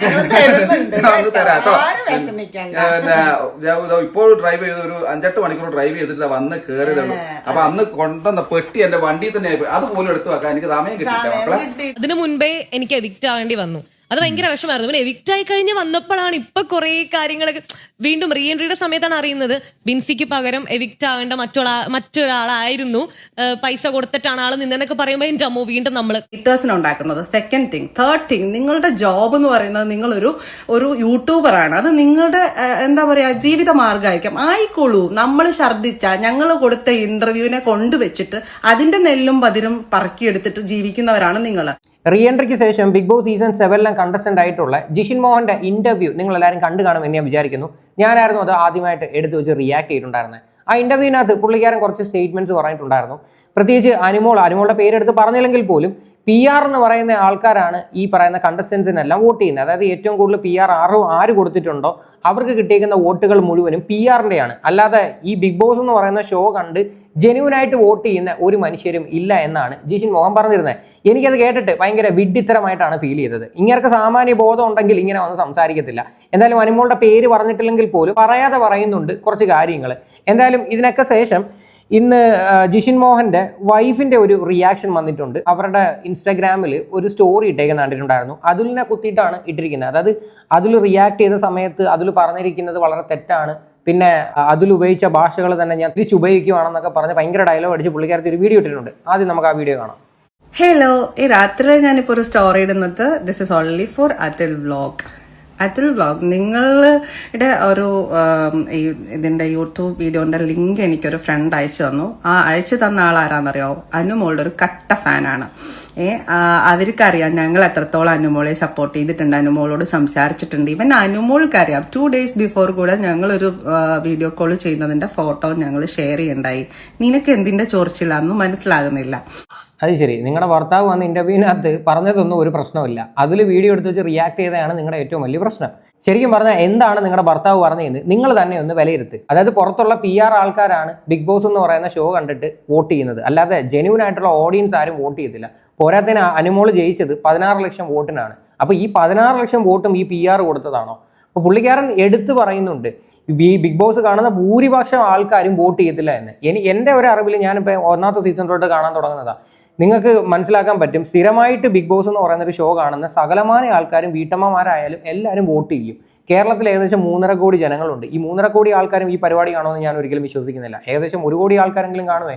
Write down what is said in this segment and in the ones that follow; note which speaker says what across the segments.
Speaker 1: ഇപ്പോൾ ഡ്രൈവ് ചെയ്ത് ഒരു അഞ്ചെട്ട് മണിക്കൂർ ഡ്രൈവ് ചെയ്തിട്ട് വന്ന് കയറിയതേ ഉള്ളൂ അപ്പൊ അന്ന് കൊണ്ടുവന്ന പെട്ടി എന്റെ വണ്ടി തന്നെ അതുപോലും അത് പോലും എടുത്തു വെക്കാൻ എനിക്ക് സമയം കിട്ടില്ല മക്കളെ.
Speaker 2: ഇതിനു
Speaker 3: അതിനു മുൻപേ എനിക്ക് എവിക്റ്റ് ആകേണ്ടി വന്നു. അത് ഭയങ്കര വിഷമായിരുന്നു പിന്നെ എവിക്റ്റ് ആയി കഴിഞ്ഞ് വന്നപ്പോഴാണ് ഇപ്പൊ കുറെ കാര്യങ്ങളൊക്കെ വീണ്ടും റീ എൻട്രിയുടെ സമയത്താണ് അറിയുന്നത്. ബിൻസിക്ക് പകരം എവിക്റ്റ് ആകേണ്ട മറ്റൊരാ മറ്റൊരാളായിരുന്നു. പൈസ കൊടുത്തിട്ടാണ് ആൾ നിന്നെന്നൊക്കെ പറയുമ്പോൾ എന്റെ അമ്മ വീണ്ടും നമ്മൾ
Speaker 2: റീറ്റേഴ്സിന് ഉണ്ടാക്കുന്നത് സെക്കൻഡ് തിങ് തേർഡ് തിങ് നിങ്ങളുടെ ജോബ് എന്ന് പറയുന്നത് നിങ്ങളൊരു ഒരു യൂട്യൂബർ ആണ് അത് നിങ്ങളുടെ എന്താ പറയാ ജീവിത മാർഗമായിരിക്കും. ആയിക്കോളൂ നമ്മൾ ഛർദ്ദിച്ച ഞങ്ങൾ കൊടുത്ത ഇന്റർവ്യൂവിനെ കൊണ്ടുവച്ചിട്ട് അതിന്റെ നെല്ലും പതിരും പറക്കിയെടുത്തിട്ട് ജീവിക്കുന്നവരാണ് നിങ്ങൾ
Speaker 4: റീ എൻട്രിക്ക് ശേഷം ബിഗ് ബോസ് സീസൺ സെവനിലും കണ്ടസ്റ്റന്റ് ആയിട്ടുള്ള ജിഷിൻ മോഹന്റെ ഇന്റർവ്യൂ നിങ്ങൾ എല്ലാവരും കണ്ടു കാണും എന്ന് ഞാൻ വിചാരിക്കുന്നു. ഞാനായിരുന്നു അത് ആദ്യമായിട്ട് എടുത്തു വെച്ച് റിയാക്ട് ചെയ്തിട്ടുണ്ടായിരുന്നത്. ആ ഇന്റർവ്യൂവിനകത്ത് പുള്ളിക്കാരൻ കുറച്ച് സ്റ്റേറ്റ്മെന്റ്സ് പറഞ്ഞിട്ടുണ്ടായിരുന്നു. പ്രത്യേകിച്ച് അനുമോൾ അനുമോളുടെ പേരെടുത്ത് പറഞ്ഞില്ലെങ്കിൽ പോലും പി ആർ എന്ന് പറയുന്ന ആൾക്കാരാണ് ഈ പറയുന്ന കണ്ടസ്റ്റൻസിനെല്ലാം വോട്ട് ചെയ്യുന്നത്. അതായത് ഏറ്റവും കൂടുതൽ പി ആർ ആറ് ആര് കൊടുത്തിട്ടുണ്ടോ അവർക്ക് കിട്ടിയേക്കുന്ന വോട്ടുകൾ മുഴുവനും പി ആറിന്റെയാണ് അല്ലാതെ ഈ ബിഗ് ബോസ് എന്ന് പറയുന്ന ഷോ കണ്ട് ജെന്യൂനായിട്ട് വോട്ട് ചെയ്യുന്ന ഒരു മനുഷ്യരും ഇല്ല എന്നാണ് ജിഷിൻ മോഹൻ പറഞ്ഞിരുന്നത്. എനിക്കത് കേട്ടിട്ട് ഭയങ്കര വിഡ്ഢിത്തരമായിട്ടാണ് ഫീൽ ചെയ്തത്. ഇങ്ങനൊക്കെ സാമാന്യ ബോധം ഉണ്ടെങ്കിൽ ഇങ്ങനെ വന്ന് സംസാരിക്കത്തില്ല. എന്തായാലും അനുമോളുടെ പേര് പറഞ്ഞിട്ടില്ലെങ്കിൽ പോലും പറയാതെ പറയുന്നുണ്ട് കുറച്ച് കാര്യങ്ങൾ എന്തായാലും ഇതിനൊക്കെ ശേഷം ഇന്ന് ജിഷിൻ മോഹന്റെ വൈഫിന്റെ ഒരു റിയാക്ഷൻ വന്നിട്ടുണ്ട്. അവരുടെ ഇൻസ്റ്റാഗ്രാമിൽ ഒരു സ്റ്റോറി ഇട്ടേക്കുന്ന കണ്ടിട്ടുണ്ടായിരുന്നു അതിലിനെ കുത്തിയിട്ടാണ് ഇട്ടിരിക്കുന്നത്. അതായത് അതിൽ റിയാക്ട് ചെയ്ത സമയത്ത് അതിൽ പറഞ്ഞിരിക്കുന്നത് വളരെ തെറ്റാണ്. പിന്നെ അതിൽ ഉപയോഗിച്ച ഭാഷകൾ തന്നെ ഞാൻ തിരിച്ച് ഉപയോഗിക്കുവാണെന്നൊക്കെ പറഞ്ഞ് ഭയങ്കര ഡയലോഗ് അടിച്ച് പുള്ളിക്കാരത്തി ഒരു വീഡിയോ ഇട്ടിട്ടുണ്ട്. ആദ്യം നമുക്ക് ആ വീഡിയോ കാണാം.
Speaker 2: ഹലോ ഈ രാത്രി ഞാനിപ്പോൾ ഒരു സ്റ്റോറി ഇടുന്നത്. ദിസ് ഇസ് ഓൺലി ഫോർ അതിൽ വ്ളോഗ് അതിൽ വ്ളോഗ് നിങ്ങളുടെ ഒരു ഇതിന്റെ ഈ ഇതിന്റെ യൂട്യൂബ് വീഡിയോന്റെ ലിങ്ക് എനിക്കൊരു ഫ്രണ്ട് അയച്ചു തന്നു. ആ അയച്ചു തന്ന ആൾ അനുമോളുടെ ഒരു കട്ട ഫാനാണ് അവർക്കറിയാം ഞങ്ങൾ എത്രത്തോളം അനുമോളെ സപ്പോർട്ട് ചെയ്തിട്ടുണ്ട്. അനുമോളോട് സംസാരിച്ചിട്ടുണ്ട്. ഇവൻ അനുമോൾക്കറിയാം. ടു ഡേയ്സ് ബിഫോർ കൂടെ ഒരു വീഡിയോ കോൾ ചെയ്യുന്നതിന്റെ ഫോട്ടോ ഞങ്ങൾ ഷെയർ ചെയ്യണ്ടായി. നിനക്ക് എന്തിന്റെ ചോർച്ചില്ലാന്നും മനസ്സിലാകുന്നില്ല.
Speaker 4: അത് ശരി. നിങ്ങളുടെ ഭർത്താവ് വന്ന ഇന്റർവ്യൂവിനകത്ത് പറഞ്ഞതൊന്നും ഒരു പ്രശ്നമില്ല അതിൽ വീഡിയോ എടുത്ത് വെച്ച് റിയാക്ട് ചെയ്തതാണ് നിങ്ങളുടെ ഏറ്റവും വലിയ പ്രശ്നം. ശരിക്കും പറഞ്ഞാൽ എന്താണ് നിങ്ങളുടെ ഭർത്താവ് പറഞ്ഞതെന്ന് നിങ്ങൾ തന്നെ ഒന്ന് വിലയിരുത്ത്. അതായത് പുറത്തുള്ള പി ആർ ആൾക്കാരാണ് ബിഗ് ബോസ് എന്ന് പറയുന്ന ഷോ കണ്ടിട്ട് വോട്ട് ചെയ്യുന്നത്. അല്ലാതെ ജെന്യൂൻ ആയിട്ടുള്ള ഓഡിയൻസ് ആരും വോട്ട് ചെയ്തില്ല. പോരാത്തതിന് അനുമോൾ ജയിച്ചത് പതിനാറ് ലക്ഷം വോട്ടിനാണ്. അപ്പോൾ ഈ പതിനാറ് ലക്ഷം വോട്ടും ഈ പി ആർ കൊടുത്തതാണോ? അപ്പോൾ പുള്ളിക്കാരൻ എടുത്തു പറയുന്നുണ്ട് ഈ ബിഗ് ബോസ് കാണുന്ന ഭൂരിപക്ഷം ആൾക്കാരും വോട്ട് ചെയ്യത്തില്ല എന്ന്. ഇനി എന്റെ ഒരു അറിവിൽ ഞാനിപ്പോൾ ഒന്നാമത്തെ സീസൺ തൊട്ട് കാണാൻ തുടങ്ങുന്നതാണ് നിങ്ങൾക്ക് മനസ്സിലാക്കാൻ പറ്റും സ്ഥിരമായിട്ട് ബിഗ് ബോസ് എന്ന് പറയുന്ന ഒരു ഷോ കാണുന്ന സകലമായ ആൾക്കാരും വീട്ടമ്മമാരായാലും എല്ലാവരും വോട്ട് ചെയ്യും. കേരളത്തിൽ ഏകദേശം മൂന്നര കോടി ജനങ്ങളുണ്ട്. ഈ മൂന്നര കോടി ആൾക്കാരും ഈ പരിപാടി കാണുമെന്ന് ഞാൻ ഒരിക്കലും വിശ്വസിക്കുന്നില്ല. ഏകദേശം ഒരു കോടി ആൾക്കാരെങ്കിലും കാണുമേ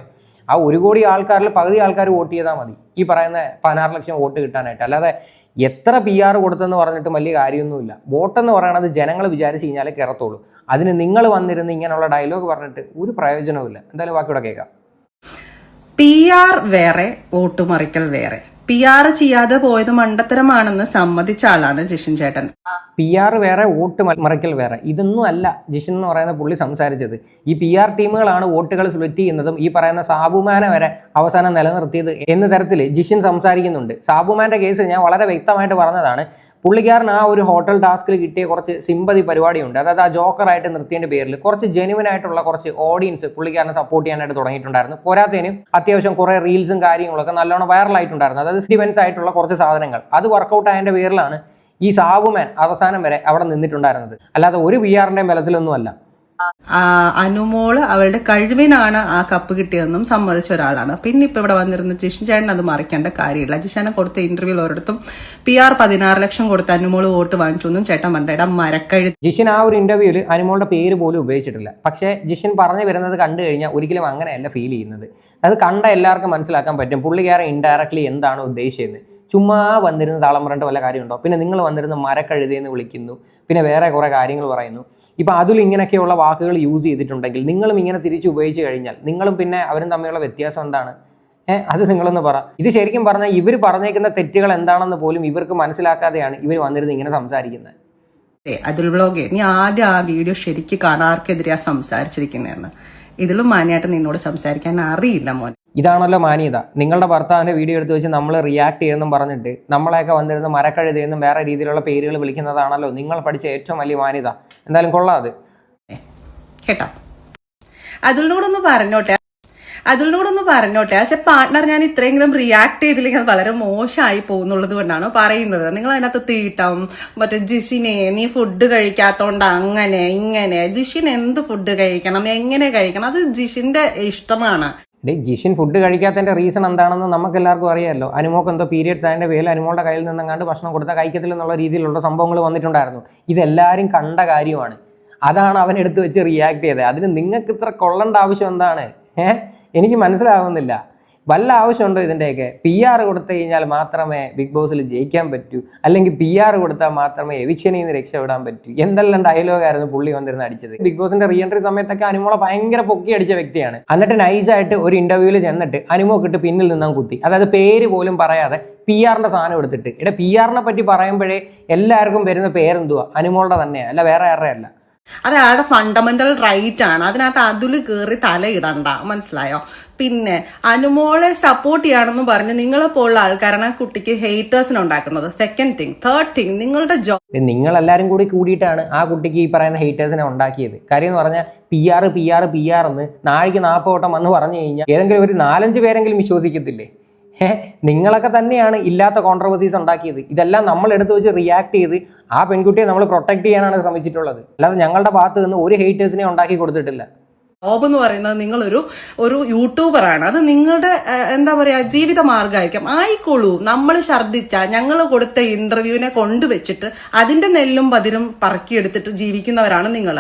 Speaker 4: ആ ഒരു കോടി ആൾക്കാരിൽ പകുതി ആൾക്കാർ വോട്ട് ചെയ്താൽ മതി. ഈ പറയുന്ന പതിനാറ് ലക്ഷം വോട്ട് കിട്ടാനായിട്ട്. അല്ലാതെ എത്ര പി ആർ കൊടുത്തെന്ന് പറഞ്ഞിട്ട് വലിയ കാര്യമൊന്നുമില്ല. വോട്ടെന്ന് പറയണത് ജനങ്ങൾ വിചാരിച്ച് കഴിഞ്ഞാലേ കയറത്തുള്ളൂ അതിന് നിങ്ങൾ വന്നിരുന്ന് ഇങ്ങനെയുള്ള ഡയലോഗ് പറഞ്ഞിട്ട് ഒരു പ്രയോജനവുമില്ല. എന്തായാലും ബാക്കിയുടെ കേൾക്കാം.
Speaker 2: പി ആർ വേറെ വോട്ട് മറിക്കൽ വേറെ. പി ആർ ചെയ്യാതെ പോയത് മണ്ടത്തരമാണെന്ന് സമ്മതിച്ച ആളാണ് ജിഷൻ ചേട്ടൻ.
Speaker 4: പി ആർ വേറെ വോട്ട് മറിക്കൽ വേറെ. ഇതൊന്നും അല്ല ജിഷൻ എന്ന് പറയുന്ന പുള്ളി സംസാരിച്ചത്. ഈ പി ആർ ടീമുകളാണ് വോട്ടുകൾ സ്പ്ലിറ്റ് ചെയ്യുന്നതും ഈ പറയുന്ന സാബുമാനെ വരെ അവസാനം നിലനിർത്തിയത് എന്ന തരത്തിൽ ജിഷൻ സംസാരിക്കുന്നുണ്ട്. സാബുമാന്റെ കേസ് ഞാൻ വളരെ വ്യക്തമായിട്ട് പറഞ്ഞതാണ്. പുള്ളിക്കാരൻ ആ ഒരു ഹോട്ടൽ ടാസ്കിൽ കിട്ടിയ കുറച്ച് സിമ്പതി പരിപാടിയുണ്ട്. അതായത് ആ ജോക്കറായിട്ട് നിർത്തിയതിന്റെ പേരിൽ കുറച്ച് ജെനുവൻ ആയിട്ടുള്ള കുറച്ച് ഓഡിയൻസ് പുള്ളിക്കാരനെ സപ്പോർട്ട് ചെയ്യാനായിട്ട് തുടങ്ങിയിട്ടുണ്ടായിരുന്നു. പോരാത്തതിന് അത്യാവശ്യം കുറേ റീൽസും കാര്യങ്ങളൊക്കെ നല്ലോണം വൈറലായിട്ടുണ്ടായിരുന്നു അതായത് ഡിഫൻസ് ആയിട്ടുള്ള കുറച്ച് സാധനങ്ങൾ. അത് വർക്കൗട്ട് ആയതിന്റെ പേരിലാണ് ഈ സാബുമാൻ അവസാനം വരെ അവിടെ നിന്നിട്ടുണ്ടായിരുന്നത്. അല്ലാതെ ഒരു വി ആറിന്റെയും ബലത്തിലൊന്നും അല്ല
Speaker 2: ആ, അനുമോൾ അവളുടെ കഴിവിനാണ് ആ കപ്പ് കിട്ടിയതെന്നും സമ്മതിച്ച ഒരാളാണ്. പിന്നെ ഇപ്പൊ ഇവിടെ വന്നിരുന്ന ജിഷൻ ചേട്ടൻ അത് മറിക്കേണ്ട കാര്യമില്ല. ജിഷാനെ കൊടുത്ത ഇന്റർവ്യൂവിൽ ഒരിടത്തും പി ആർ പതിനാറ് ലക്ഷം കൊടുത്ത് അനുമോൾ വോട്ട് വാങ്ങിച്ചു എന്നും ചേട്ടൻ പറഞ്ഞ മരക്കഴു
Speaker 4: ജിഷൻ ആ ഒരു ഇന്റർവ്യൂവിൽ അനുമോളുടെ പേര് പോലും ഉപയോഗിച്ചിട്ടില്ല. പക്ഷേ ജിഷൻ പറഞ്ഞു വരുന്നത് കണ്ടു കഴിഞ്ഞാൽ ഒരിക്കലും അങ്ങനെയല്ല ഫീൽ ചെയ്യുന്നത്. അത് കണ്ട എല്ലാവർക്കും മനസ്സിലാക്കാൻ പറ്റും. പുള്ളിക്കാരൻ ഇൻഡയറക്ട്ലി എന്താണ് ഉദ്ദേശിച്ചത് ചുമ്മാ വന്നിരുന്ന താളം പറഞ്ഞിട്ട് വല്ല കാര്യമുണ്ടോ? പിന്നെ നിങ്ങൾ വന്നിരുന്ന് മരക്കഴുതയെന്ന് വിളിക്കുന്നു. പിന്നെ വേറെ കുറേ കാര്യങ്ങൾ പറയുന്നു. ഇപ്പം അതിൽ ഇങ്ങനെയൊക്കെയുള്ള വാക്കുകൾ യൂസ് ചെയ്തിട്ടുണ്ടെങ്കിൽ നിങ്ങളും ഇങ്ങനെ തിരിച്ച് ഉപയോഗിച്ച് കഴിഞ്ഞാൽ നിങ്ങളും പിന്നെ അവരും തമ്മിലുള്ള വ്യത്യാസം എന്താണ്? ഏഹ് അത് നിങ്ങളൊന്ന് പറ. ഇത് ശരിക്കും പറഞ്ഞാൽ ഇവർ പറഞ്ഞേക്കുന്ന തെറ്റുകൾ എന്താണെന്ന് പോലും ഇവർക്ക് മനസ്സിലാക്കാതെയാണ് ഇവർ വന്നിരുന്ന് ഇങ്ങനെ സംസാരിക്കുന്നത്.
Speaker 2: അതിൽ വ്ളോഗ്. നീ ആദ്യം ആ വീഡിയോ ശരിക്ക് കാണാർക്കെതിരെയാ സംസാരിച്ചിരിക്കുന്നതെന്ന്. ഇതിലും മാനിയായിട്ട് നിന്നോട് സംസാരിക്കാൻ അറിയില്ല മോൻ
Speaker 4: ഇതാണല്ലോ മാന്യത നിങ്ങളുടെ ഭർത്താവിന്റെ വീഡിയോ എടുത്ത് വെച്ച് നമ്മൾ റിയാക്ട് ചെയ്യുമെന്നും പറഞ്ഞിട്ട് നമ്മളെയൊക്കെ വന്നിരുന്ന് മരക്കഴുതെന്നും വേറെ രീതിയിലുള്ള പേരുകൾ വിളിക്കുന്നതാണല്ലോ നിങ്ങൾ പഠിച്ച ഏറ്റവും വലിയ മാന്യത. എന്തായാലും കൊള്ളാം അത്.
Speaker 2: കേട്ടോ. അതിലൂടൊന്ന് പറഞ്ഞോട്ടെ. അതിലൂടൊന്ന് പറഞ്ഞോട്ടെ. ആസ് എ പാർട്ട്ണർ ഞാൻ ഇത്രയെങ്കിലും റിയാക്ട് ചെയ്തില്ലെങ്കിൽ അത് വളരെ മോശമായി പോകുന്നുള്ളത് കൊണ്ടാണ് പറയുന്നത്. നിങ്ങൾ അതിനകത്ത് തീട്ടം മറ്റേ ജിഷിനെ നീ ഫുഡ് കഴിക്കാത്തോണ്ട് അങ്ങനെ ഇങ്ങനെ. ജിഷിൻ എന്ത് ഫുഡ് കഴിക്കണം എങ്ങനെ കഴിക്കണം? അത് ജിഷിന്റെ ഇഷ്ടമാണ്.
Speaker 4: ജിഷിൻ ഫുഡ് കഴിക്കാത്തതിന്റെ റീസൺ എന്താണെന്ന് നമുക്ക് എല്ലാവർക്കും അറിയാമല്ലോ. അനുമോക്ക് എന്തോ പീരിയഡ്സ് അതിന്റെ പേരിൽ അനുമോളുടെ കയ്യിൽ നിന്നെങ്ങാണ്ട് ഭക്ഷണം കൊടുത്താൽ കഴിക്കത്തില്ലെന്നുള്ള രീതിയിലുള്ള സംഭവങ്ങൾ വന്നിട്ടുണ്ടായിരുന്നു. ഇതെല്ലാവരും കണ്ട കാര്യമാണ്. അതാണ് അവൻ എടുത്തു വെച്ച് റിയാക്ട് ചെയ്തത്. അതിന് നിങ്ങൾക്ക് ഇത്ര കൊള്ളേണ്ട ആവശ്യം എന്താണ്? ഏഹ് എനിക്ക് മനസ്സിലാവുന്നില്ല. വല്ല ആവശ്യമുണ്ടോ ഇതിന്റെയൊക്കെ പി ആർ കൊടുത്തു കഴിഞ്ഞാൽ മാത്രമേ ബിഗ് ബോസിൽ ജയിക്കാൻ പറ്റൂ. അല്ലെങ്കിൽ പി ആർ കൊടുത്താൽ മാത്രമേ എവിക്ഷനിൽ നിന്ന് രക്ഷപ്പെടാൻ പറ്റൂ. എന്തെല്ലാം ഡയലോഗായിരുന്നു പുള്ളി വന്നിരുന്ന് അടിച്ചത്. ബിഗ് ബോസിന്റെ റീ എൻട്രി സമയത്തൊക്കെ അനുമോളെ ഭയങ്കര പൊക്കി അടിച്ച വ്യക്തിയാണ്. എന്നിട്ട് നൈസായിട്ട് ഒരു ഇന്റർവ്യൂവിൽ ചെന്നിട്ട് അനുമോക്കിട്ട് പിന്നിൽ നിന്നാൻ കുത്തി. അതായത് പേര് പോലും പറയാതെ പി ആറിന്റെ സാധനം എടുത്തിട്ട്. ഇവിടെ പി ആറിനെ പറ്റി പറയുമ്പോഴേ എല്ലാവർക്കും വരുന്ന പേരെന്തുവാ? അനുമോളുടെ തന്നെയാണ് അല്ല വേറെ ആരുടെ അല്ല
Speaker 2: അത് അയാളുടെ ഫണ്ടമെന്റൽ റൈറ്റ് ആണ്. അതിനകത്ത് അതിൽ കയറി തലയിടണ്ട മനസ്സിലായോ? പിന്നെ അനുമോളെ സപ്പോർട്ട് ചെയ്യണമെന്ന് പറഞ്ഞ് നിങ്ങളെ പോലുള്ള ആൾക്കാരാണ് ആ കുട്ടിക്ക് ഹേറ്റേഴ്സിന് ഉണ്ടാക്കുന്നത്. സെക്കൻഡ് തിങ് തേർഡ് തിങ് നിങ്ങളുടെ ജോബ്
Speaker 4: നിങ്ങൾ എല്ലാരും കൂടി കൂടിയിട്ടാണ് ആ കുട്ടിക്ക് ഈ പറയുന്ന ഹേറ്റേഴ്സിനെ ഉണ്ടാക്കിയത്. കാര്യം എന്ന് പറഞ്ഞാൽ P R P R P R എന്ന് നാഴിക്ക് നാൽപ്പത് എന്ന് പറഞ്ഞു കഴിഞ്ഞാൽ ഏതെങ്കിലും ഒരു നാലഞ്ച് പേരെങ്കിലും വിശ്വസിക്കത്തില്ലേ? നിങ്ങളൊക്കെ തന്നെയാണ് ഇല്ലാത്ത കോൺട്രവേഴ്സീസ് ഉണ്ടാക്കിയത്. ഇതെല്ലാം നമ്മൾ എടുത്തു വെച്ച് റിയാക്ട് ചെയ്ത് ആ പെൺകുട്ടിയെ നമ്മൾ പ്രൊട്ടക്ട് ചെയ്യാനാണ് ശ്രമിച്ചിട്ടുള്ളത്. അല്ലാതെ ഞങ്ങളുടെ ഭാഗത്ത് നിന്ന് ഒരു ഹേറ്റേഴ്സിനെ ഉണ്ടാക്കി കൊടുത്തിട്ടില്ല.
Speaker 2: ജോബ് എന്ന് പറയുന്നത് നിങ്ങളൊരു ഒരു യൂട്യൂബറാണ് അത് നിങ്ങളുടെ എന്താ പറയാ ജീവിത മാർഗമായിരിക്കും. ആയിക്കോളൂ നമ്മൾ ഛർദ്ദിച്ച ഞങ്ങൾ കൊടുത്ത ഇന്റർവ്യൂവിനെ കൊണ്ടുവച്ചിട്ട് അതിന്റെ നെല്ലും പതിരും പറക്കിയെടുത്തിട്ട് ജീവിക്കുന്നവരാണ് നിങ്ങൾ.